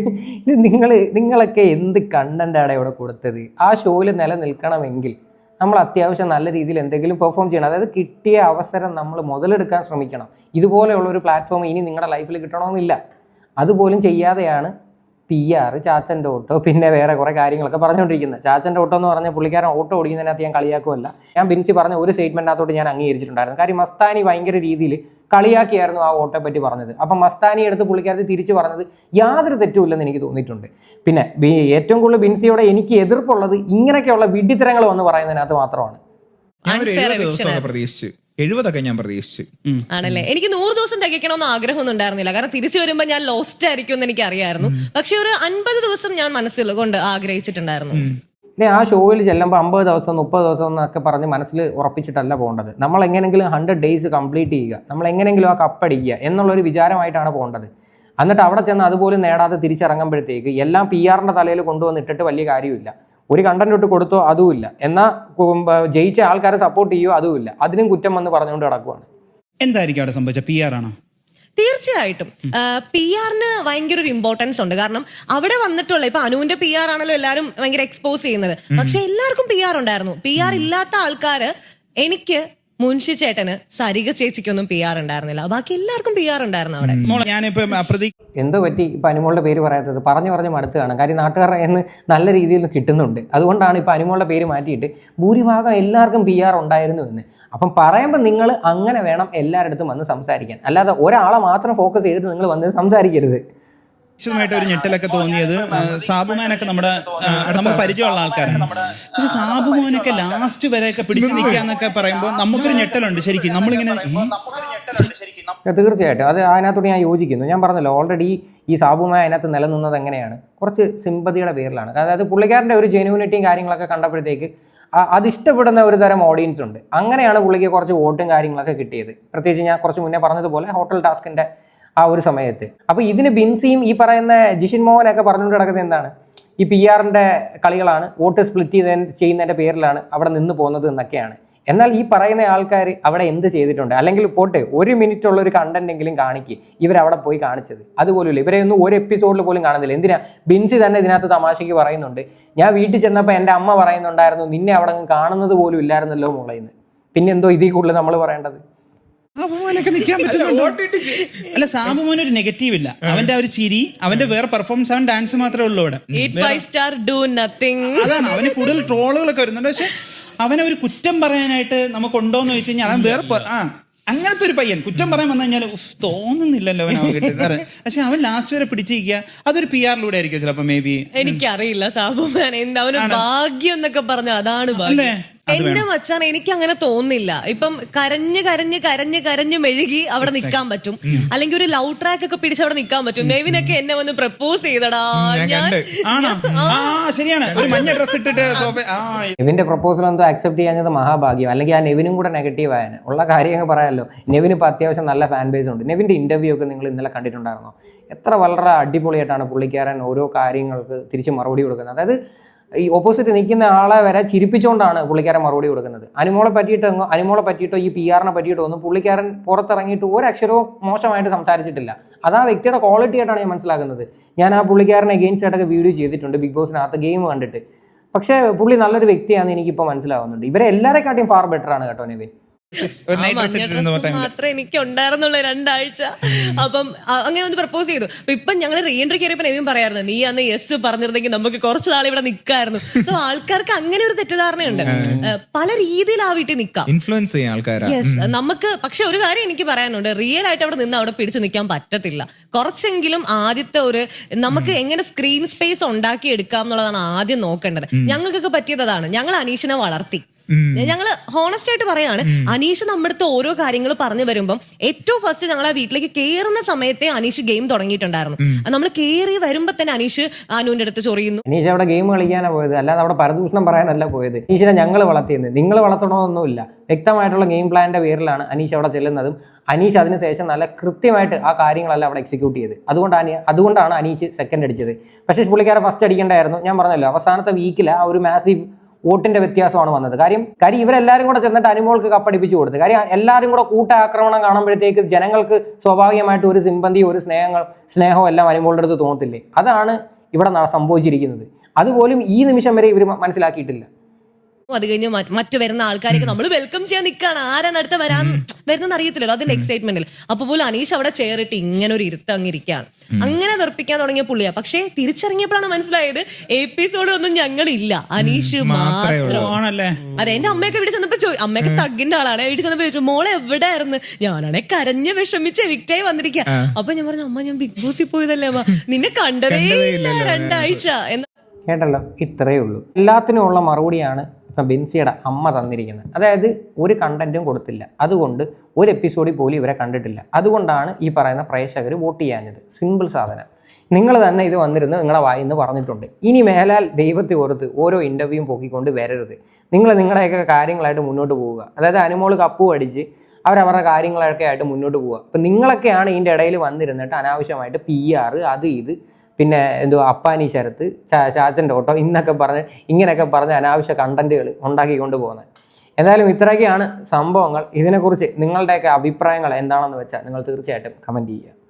Speaker 4: നിങ്ങൾ നിങ്ങളൊക്കെ എന്ത് കണ്ടന്റാണ് ഇവിടെ കൊടുത്തത്? ആ ഷോയിൽ നിലനിൽക്കണമെങ്കിൽ നമ്മൾ അത്യാവശ്യം നല്ല രീതിയിൽ എന്തെങ്കിലും പെർഫോം ചെയ്യണം. അതായത് കിട്ടിയ അവസരം നമ്മൾ മുതലെടുക്കാൻ ശ്രമിക്കണം. ഇതുപോലെയുള്ള ഒരു പ്ലാറ്റ്ഫോം ഇനി നിങ്ങളുടെ ലൈഫിൽ കിട്ടണമെന്നില്ല. അതുപോലും ചെയ്യാതെയാണ് പി ആർ ചാച്ചന്റെ ഓട്ടോ പിന്നെ വേറെ കുറേ കാര്യങ്ങളൊക്കെ പറഞ്ഞുകൊണ്ടിരിക്കുന്നത്. ചാച്ചന്റെ ഓട്ടോ എന്ന് പറഞ്ഞാൽ പുള്ളിക്കാരൻ ഓട്ടോ ഓടിക്കുന്നതിനകത്ത് ഞാൻ കളിയാക്കുമല്ല ഞാൻ ബിൻസി പറഞ്ഞ ഒരു സ്റ്റേറ്റ്മെന്റിനകത്തോട്ട് ഞാൻ അംഗീകരിച്ചിട്ടുണ്ടായിരുന്നു. കാര്യം മസ്താനി ഭയങ്കര രീതിയിൽ കളിയാക്കിയായിരുന്നു ആ ഓട്ടോ പറ്റി പറഞ്ഞത്. അപ്പം മസ്താനി എടുത്ത് പുള്ളിക്കാരത്തി തിരിച്ചു പറഞ്ഞത് യാതൊരു തെറ്റുമില്ലെന്ന് എനിക്ക് തോന്നിയിട്ടുണ്ട്. പിന്നെ ഏറ്റവും കൂടുതൽ ബിൻസിയോടെ എനിക്ക് എതിർപ്പുള്ളത് ഇങ്ങനെയൊക്കെയുള്ള വിഡ്ഢിത്തരങ്ങൾ വന്ന് പറയുന്നതിനകത്ത് മാത്രമാണ്.
Speaker 7: ഞാൻ ഒരു എഴുപത് ദിവസമൊക്കെ പ്രതീക്ഷിച്ചു. എഴുപതൊക്കെ ഞാൻ പ്രതീക്ഷിച്ചു.
Speaker 3: ആണല്ലേ? എനിക്ക് നൂറ് ദിവസം തികയ്ക്കണമെന്ന് ആഗ്രഹമൊന്നും ഉണ്ടായിരുന്നില്ല. കാരണം തിരിച്ചു വരുമ്പോൾ ഞാൻ ലോസ്റ്റ് ആയിരിക്കും എന്ന് എനിക്ക് അറിയായിരുന്നു പക്ഷെ ഒരു അൻപത് ദിവസം ഞാൻ മനസ്സിൽ കൊണ്ട് ആഗ്രഹിച്ചിട്ടുണ്ടായിരുന്നു.
Speaker 4: പിന്നെ ആ ഷോയിൽ ചെല്ലുമ്പോൾ അമ്പത് ദിവസം മുപ്പത് ദിവസം എന്നൊക്കെ പറഞ്ഞ് മനസ്സിൽ ഉറപ്പിച്ചിട്ടല്ല പോകേണ്ടത്. നമ്മൾ എങ്ങനെങ്കിലും ഹൺഡ്രഡ് ഡേയ്സ് കംപ്ലീറ്റ് ചെയ്യുക. നമ്മൾ എങ്ങനെങ്കിലും ആ കപ്പടിക്കുക എന്നുള്ളൊരു വിചാരമായിട്ടാണ് പോകേണ്ടത്. എന്നിട്ട് അവിടെ ചെന്ന് അതുപോലും നേടാതെ തിരിച്ചിറങ്ങുമ്പോഴത്തേക്ക് എല്ലാം പി ആറിന്റെ തലയിൽ കൊണ്ടുവന്നിട്ടിട്ട് വലിയ കാര്യമില്ല. ഒരു കണ്ടന്റ് ഇട്ട് കൊടുത്തോ അതുമില്ല. എന്നാൽ ജയിച്ച ആൾക്കാരെ സപ്പോർട്ട് ചെയ്യോ അതുമില്ല. അതിനും കുറ്റം വന്ന് പറഞ്ഞുകൊണ്ട് കിടക്കുവാണ്
Speaker 6: എന്തായിരിക്കും അവിടെ സംഭവിച്ച പി ആർ ആണോ?
Speaker 3: തീർച്ചയായിട്ടും. പി ആറിന് ഭയങ്കര ഒരു ഇമ്പോർട്ടൻസ് ഉണ്ട്. കാരണം അവിടെ വന്നിട്ടുള്ള ഇപ്പൊ അനുവിന്റെ പി ആർ ആണല്ലോ എല്ലാവരും ഭയങ്കര എക്സ്പോസ് ചെയ്യുന്നത്. പക്ഷെ എല്ലാവർക്കും പി ആർ ഉണ്ടായിരുന്നു. പി ആർ ഇല്ലാത്ത ആൾക്കാര് എനിക്ക് മുൻഷി ചേട്ടന് സരിക ചേച്ചിക്കൊന്നും പി ആർ ഉണ്ടായിരുന്നില്ല. ബാക്കി എല്ലാവർക്കും പി ആർ ഉണ്ടായിരുന്നു അവിടെ.
Speaker 6: മോളെ ഞാനിപ്പോ അപ്രതി
Speaker 4: എന്തോ പറ്റി? ഇപ്പം അനുമോളുടെ പേര് പറയാത്തത് പറഞ്ഞു പറഞ്ഞ് മടുത്തുകയാണ് കാര്യം നാട്ടുകാരുടെ എന്ന് നല്ല രീതിയിൽ നിന്ന് കിട്ടുന്നുണ്ട്. അതുകൊണ്ടാണ് ഇപ്പം അനുമോളുടെ പേര് മാറ്റിയിട്ട് ഭൂരിഭാഗം എല്ലാവർക്കും പി ആർ ഉണ്ടായിരുന്നു എന്ന്. അപ്പം പറയുമ്പോൾ നിങ്ങൾ അങ്ങനെ വേണം എല്ലാവരുടെ അടുത്തും വന്ന് സംസാരിക്കാൻ. അല്ലാതെ ഒരാളെ മാത്രം ഫോക്കസ് ചെയ്തിട്ട് നിങ്ങൾ വന്ന് സംസാരിക്കരുത്.
Speaker 6: വിശദമായിട്ട് ഒരു ഞെട്ടലൊക്കെ തോന്നിയത് സാബുമാനൊക്കെ നമ്മുടെ നമ്മൾ നമുക്ക് പരിചയമുള്ള ആൾക്കാരാണ്. പക്ഷെ സാബുമോനൊക്കെ ലാസ്റ്റ് വരെയൊക്കെ പിടിച്ചു നിൽക്കാന്നൊക്കെ പറയുമ്പോൾ നമുക്കൊരു ഞെട്ടലുണ്ട് ശരിക്കും. നമ്മളിങ്ങനെ?
Speaker 4: തീർച്ചയായിട്ടും. അത് അതിനകത്തോട് ഞാൻ യോജിക്കുന്നു. ഞാൻ പറഞ്ഞല്ലോ ഓൾറെഡി ഈ സാബുമായ അതിനകത്ത് നിലനിന്നത് എങ്ങനെയാണ്? കുറച്ച് സിമ്പതിയുടെ പേരിലാണ്. അതായത് പുള്ളിക്കാരന്റെ ഒരു ജെനുവിനിറ്റിയും കാര്യങ്ങളൊക്കെ കണ്ടപ്പോഴത്തേക്ക് അത് ഇഷ്ടപ്പെടുന്ന ഒരു തരം ഓഡിയൻസ് ഉണ്ട്. അങ്ങനെയാണ് പുള്ളിക്ക് കുറച്ച് വോട്ടും കാര്യങ്ങളൊക്കെ കിട്ടിയത്. പ്രത്യേകിച്ച് ഞാൻ കുറച്ച് മുന്നേ പറഞ്ഞതുപോലെ ഹോട്ടൽ ടാസ്കിന്റെ ആ ഒരു സമയത്ത്. അപ്പോൾ ഇതിന് ബിൻസിയും ഈ പറയുന്ന ജിഷിൻ മോഹനൊക്കെ പറഞ്ഞുകൊണ്ട് കിടക്കുന്നത് എന്താണ്? ഈ പി ആറിന്റെ കളികളാണ് വോട്ട് സ്പ്ലിറ്റ് ചെയ്ത ചെയ്യുന്നതിന്റെ പേരിലാണ് അവിടെ നിന്ന് പോകുന്നത് എന്നൊക്കെയാണ്. എന്നാൽ ഈ പറയുന്ന ആൾക്കാർ അവിടെ എന്ത് ചെയ്തിട്ടുണ്ട്? അല്ലെങ്കിൽ പോട്ടെ ഒരു മിനിറ്റ് ഉള്ള ഒരു കണ്ടന്റ് എങ്കിലും കാണിക്ക്. ഇവരവിടെ പോയി കാണിച്ചത്. അതുപോലുമില്ല. ഇവരെ ഒന്നും ഒരു എപ്പിസോഡിൽ പോലും കാണുന്നില്ല. എന്തിനാ? ബിൻസി തന്നെ ഇതിനകത്ത് തമാശയ്ക്ക് പറയുന്നുണ്ട്. ഞാൻ വീട്ടിൽ ചെന്നപ്പോൾ എന്റെ അമ്മ പറയുന്നുണ്ടായിരുന്നു നിന്നെ അവിടെ കാണുന്നത് പോലും ഇല്ലായിരുന്നല്ലോ മുളയിന്ന് പിന്നെ എന്തോ ഇതിൽ കൂടുതൽ നമ്മൾ പറയേണ്ടത്?
Speaker 6: സാബുമോനൊക്കെ നിൽക്കാൻ മോൻ അല്ല ഒരു നെഗറ്റീവ് ഇല്ല. അവന്റെ ആ ഒരു ചിരി അവന്റെ വേറെ പെർഫോമൻസ് അവൻ ഡാൻസ് മാത്രമേ ഉള്ളൂ അവിടെ.
Speaker 3: നത്തിങ്
Speaker 6: അതാണ് അവന് കൂടുതൽ ട്രോളുകളൊക്കെ വരുന്നുണ്ട്. പക്ഷെ അവനെ ഒരു കുറ്റം പറയാനായിട്ട് നമുക്ക് ഉണ്ടോന്ന് ചോദിച്ചു കഴിഞ്ഞാൽ അവൻ വേറെ ആ അങ്ങനത്തെ ഒരു പയ്യൻ. കുറ്റം പറയാൻ വന്നു കഴിഞ്ഞാൽ ഉഫ്, തോന്നുന്നില്ലല്ലോ അവൻ കിട്ടുന്നത് പക്ഷെ അവൻ ലാസ്റ്റ് വരെ പിടിച്ചിരിക്കുക. അതൊരു പി ആറിലൂടെ ആയിരിക്കും ചിലപ്പോ മേ ബി
Speaker 3: എനിക്കറിയില്ല സാബുമാൻ എന്താ അവന് ഭാഗ്യം എന്നൊക്കെ പറഞ്ഞ അതാണ് ഭാഗ്യം.
Speaker 6: അല്ലേ?
Speaker 3: എന്റെ മച്ചാൻ എനിക്ക് അങ്ങനെ തോന്നുന്നില്ല. ഇപ്പം കരഞ്ഞ് കരഞ്ഞ് കരഞ്ഞ് കരഞ്ഞ് മെഴുകി അവിടെ നിൽക്കാൻ പറ്റും. അല്ലെങ്കിൽ ഒരു ലവ് ട്രാക്ക് ഒക്കെ പിടിച്ച് അവിടെ നിൽക്കാൻ പറ്റും. നെവിനൊക്കെ എന്നെ വന്ന് പ്രപ്പോസ് ചെയ്തടാ. ഞാൻ
Speaker 6: ആണോ? ആ. ശരിയാണ്. ഒരു മഞ്ഞ ഡ്രസ് ഇട്ടിട്ട് സോഫ ആ
Speaker 4: നെവിന്റെ പ്രപ്പോസൽ എന്തോ അക്സെപ്റ്റ് ചെയ്യാഞ്ഞത് മഹാഭാഗ്യം. അല്ലെങ്കിൽ ആ നെവിനും കൂടെ നെഗറ്റീവ് ആയാലും ഉള്ള കാര്യങ്ങൾ പറയാമല്ലോ നെവിന് ഇപ്പോൾ അത്യാവശ്യം നല്ല ഫാൻ ബേസ് ഉണ്ട്. നെവിന്റെ ഇന്റർവ്യൂ ഒക്കെ നിങ്ങൾ ഇന്നലെ കണ്ടിട്ടുണ്ടായിരുന്നോ? എത്ര വളരെ അടിപൊളിയായിട്ടാണ് പുള്ളിക്കാരൻ ഓരോ കാര്യങ്ങൾക്ക് തിരിച്ച് മറുപടി കൊടുക്കുന്നത്. അതായത് ഈ ഓപ്പോസിറ്റ് നിൽക്കുന്ന ആളെ വരെ ചിരിപ്പിച്ചുകൊണ്ടാണ് പുള്ളിക്കാരൻ മറുപടി കൊടുക്കുന്നത്. അനുമോളെ പറ്റിയിട്ടോ അനുമോളെ പറ്റിയിട്ടോ ഈ പി ആറിനെ പറ്റിയിട്ടോ ഒന്നും പുള്ളിക്കാരൻ പുറത്തിറങ്ങിയിട്ട് ഒരക്ഷരവും മോശമായിട്ട് സംസാരിച്ചിട്ടില്ല. അത് ആ വ്യക്തിയുടെ ക്വാളിറ്റി ആയിട്ടാണ് ഞാൻ മനസ്സിലാക്കുന്നത്. ഞാൻ ആ പുള്ളിക്കാരനെ അഗെയിൻസ്റ്റ് ആയിട്ടൊക്കെ വീഡിയോ ചെയ്തിട്ടുണ്ട് ബിഗ് ബോസിനകത്ത് ഗെയിം കണ്ടിട്ട്. പക്ഷേ പുള്ളി നല്ലൊരു വ്യക്തിയാണെന്ന് എനിക്കിപ്പോൾ മനസ്സിലാവുന്നുണ്ട്. ഇവരെ എല്ലാവരെക്കാട്ടിയും ഫാർ ബെറ്റർ ആണ് കേട്ടോ നെവിൻ.
Speaker 3: മാത്രമേ എനിക്ക് ഉണ്ടായിരുന്നുള്ളൂ രണ്ടാഴ്ച. അപ്പം അങ്ങനെ ഒന്ന് പ്രപ്പോസ് ചെയ്തു. അപ്പൊ ഇപ്പൊ ഞങ്ങൾ റീഎൻട്രി കയറിയപ്പോ നവീൻ പറയായിരുന്നു നീ അന്ന് യെസ് പറഞ്ഞിരുന്നെങ്കിൽ നമുക്ക് കുറച്ച് നാൾ ഇവിടെ നിൽക്കായിരുന്നു സോ ആൾക്കാർക്ക് അങ്ങനെ ഒരു തെറ്റിദ്ധാരണയുണ്ട്. പല രീതിയിൽ ആ വീട്ടിൽ നിൽക്കാം
Speaker 7: ഇൻഫ്ലുവൻസ് ചെയ്യാൻ ആൾക്കാരാ.
Speaker 3: യെസ് നമുക്ക് പക്ഷെ ഒരു കാര്യം എനിക്ക് പറയാനുണ്ട്. റിയൽ ആയിട്ട് അവിടെ നിന്ന് അവിടെ പിടിച്ചു നിൽക്കാൻ പറ്റത്തില്ല. കുറച്ചെങ്കിലും ആദ്യത്തെ ഒരു നമുക്ക് എങ്ങനെ സ്ക്രീൻ സ്പേസ് ഉണ്ടാക്കി എടുക്കാം എന്നുള്ളതാണ് ആദ്യം നോക്കേണ്ടത്. ഞങ്ങൾക്കൊക്കെ പറ്റിയതാണ് ഞങ്ങൾ അനീഷിനെ വളർത്തി. ഞങ്ങൾ ഹോണസ്റ്റ് ആയിട്ട് പറയാണ് അനീഷ് നമ്മുടെ അടുത്ത് ഓരോ കാര്യങ്ങൾ പറഞ്ഞു വരുമ്പം ഏറ്റവും ഫസ്റ്റ് ഞങ്ങൾ ആ വീട്ടിലേക്ക് കയറുന്ന സമയത്തെ അനീഷ് ഗെയിം തുടങ്ങിയിട്ടുണ്ടായിരുന്നു. നമ്മൾ കയറി വരുമ്പോ തന്നെ അനീഷ് അനുവിന്റെ അടുത്ത് ചൊറിയുന്നു.
Speaker 4: അനീഷ് അവിടെ ഗെയിം കളിക്കാനാണ് പോയത്. അല്ലാതെ അവിടെ പരദൂഷണം പറയാനല്ല പോയത്. അനീഷിനെ ഞങ്ങൾ വളർത്തിയത് നിങ്ങൾ വളർത്തണമെന്നൊന്നുമില്ല വ്യക്തമായിട്ടുള്ള ഗെയിം പ്ലാനിന്റെ പേരിലാണ് അനീഷ് അവിടെ ചെല്ലുന്നതും അനീഷ് അതിനുശേഷം നല്ല കൃത്യമായിട്ട് ആ കാര്യങ്ങളെല്ലാം അവിടെ എക്സിക്യൂട്ട് ചെയ്ത്. അതുകൊണ്ടാണ് അതുകൊണ്ടാണ് അനീഷ് സെക്കൻഡ് അടിച്ചത്. പക്ഷേ പുള്ളിക്കാരെ ഫസ്റ്റ് അടിക്കേണ്ടായിരുന്നു. ഞാൻ പറഞ്ഞല്ലോ അവസാനത്തെ വീക്കിൽ ആ ഒരു മാസീവ് വോട്ടിന്റെ വ്യത്യാസമാണ് വന്നത്. കാര്യം കാര്യം ഇവരെല്ലാവരും കൂടെ ചെന്നിട്ട് അനുമോൾക്ക് കപ്പടിപ്പിച്ചു കൊടുത്തു. കാര്യം എല്ലാവരും കൂടെ കൂട്ടാക്രമണം കാണുമ്പോഴത്തേക്ക് ജനങ്ങൾക്ക് സ്വാഭാവികമായിട്ട് ഒരു സിമ്പന്തി ഒരു സ്നേഹങ്ങൾ സ്നേഹവും എല്ലാം അനുമോളുടെ അടുത്ത് തോന്നത്തില്ലേ? അതാണ് ഇവിടെ സംഭവിച്ചിരിക്കുന്നത്. അതുപോലും ഈ നിമിഷം വരെ ഇവർ മനസ്സിലാക്കിയിട്ടില്ല.
Speaker 3: അത് കഴിഞ്ഞ് മറ്റു വരുന്ന ആൾക്കാരൊക്കെ നമ്മൾ വെൽക്കം ചെയ്യാൻ നിൽക്കുകയാണ് ആരാണ് അടുത്ത് വരാൻ? വരുന്നെന്ന് അറിയത്തില്ലല്ലോ അതിന്റെ എക്സൈറ്റ്മെന്റിൽ അപ്പൊ പോലും അനീഷ് അവിടെ ചേറിട്ട് ഇങ്ങനെ ഒരു ഇരുത്തം അങ്ങിരിക്കുകയാണ് അങ്ങനെ വെറുപ്പിക്കാൻ തുടങ്ങിയ പുള്ളിയാ. പക്ഷേ തിരിച്ചറിഞ്ഞപ്പോഴാണ് മനസ്സിലായത് എപ്പിസോഡ് ഒന്നും ഞങ്ങളില്ല. അനീഷ്
Speaker 7: മാത്രമേ
Speaker 3: മാത്രം
Speaker 6: ആണല്ലേ
Speaker 3: അതെ എന്റെ അമ്മയൊക്കെ ഇവിടെ ചെന്നപ്പോ ചോദി അമ്മയൊക്കെ തഗ്ഗിന്റെ ആളാണ്. വീട്ടിൽ ചെന്നപ്പോ ചോദിച്ചു മോളെ എവിടെയായിരുന്നു? ഞാനാണെ കരഞ്ഞ് വിഷമിച്ച് വിക്റ്റായി വന്നിരിക്കുക അപ്പൊ ഞാൻ പറഞ്ഞു അമ്മ ഞാൻ ബിഗ് ബോസിൽ പോയതല്ലേ അമ്മ? നിന്നെ കണ്ടതേ ഇല്ല രണ്ടാഴ്ച. എന്ന്
Speaker 4: കേട്ടല്ലോ ഇത്രയേ ഉള്ളൂ. എല്ലാത്തിനും ഉള്ള മറുപടിയാണ് ഇപ്പം ബെൻസിയുടെ അമ്മ തന്നിരിക്കുന്നത്. അതായത് ഒരു കണ്ടന്റും കൊടുത്തില്ല. അതുകൊണ്ട് ഒരു എപ്പിസോഡിൽ പോലും ഇവരെ കണ്ടിട്ടില്ല. അതുകൊണ്ടാണ് ഈ പറയുന്ന പ്രേക്ഷകർ വോട്ട് ചെയ്യാഞ്ഞത്. സിമ്പിൾ സാധനം. നിങ്ങൾ തന്നെ ഇത് വന്നിരുന്ന് നിങ്ങളെ വായിന്ന് പറഞ്ഞിട്ടുണ്ട്. ഇനി മേലാൽ ദൈവത്തെ ഓർത്ത് ഓരോ ഇന്റർവ്യൂവും പൊക്കിക്കൊണ്ട് വരരുത്. നിങ്ങൾ നിങ്ങളുടെയൊക്കെ കാര്യങ്ങളായിട്ട് മുന്നോട്ട് പോവുക. അതായത് അനുമോൾ കപ്പ് അടിച്ച് അവരവരുടെ കാര്യങ്ങളൊക്കെ ആയിട്ട് മുന്നോട്ട് പോവുക. അപ്പം നിങ്ങളൊക്കെയാണ് ഇതിന്റെ ഇടയിൽ വന്നിരുന്നിട്ട് അനാവശ്യമായിട്ട് പി ആർ അത് ഇത് പിന്നെ എന്തോ അപ്പാനി ശരത്ത് ചാച്ചന്റെ ഓട്ടോ ഇന്നൊക്കെ പറഞ്ഞ് ഇങ്ങനെയൊക്കെ പറഞ്ഞ് അനാവശ്യ കണ്ടന്റുകൾ ഉണ്ടാക്കിക്കൊണ്ട് പോകുന്നത് എന്തായാലും ഇത്രയൊക്കെയാണ് സംഭവങ്ങൾ. ഇതിനെക്കുറിച്ച് നിങ്ങളുടെയൊക്കെ അഭിപ്രായങ്ങൾ എന്താണെന്ന് വെച്ചാൽ നിങ്ങൾ തീർച്ചയായിട്ടും കമന്റ് ചെയ്യുക.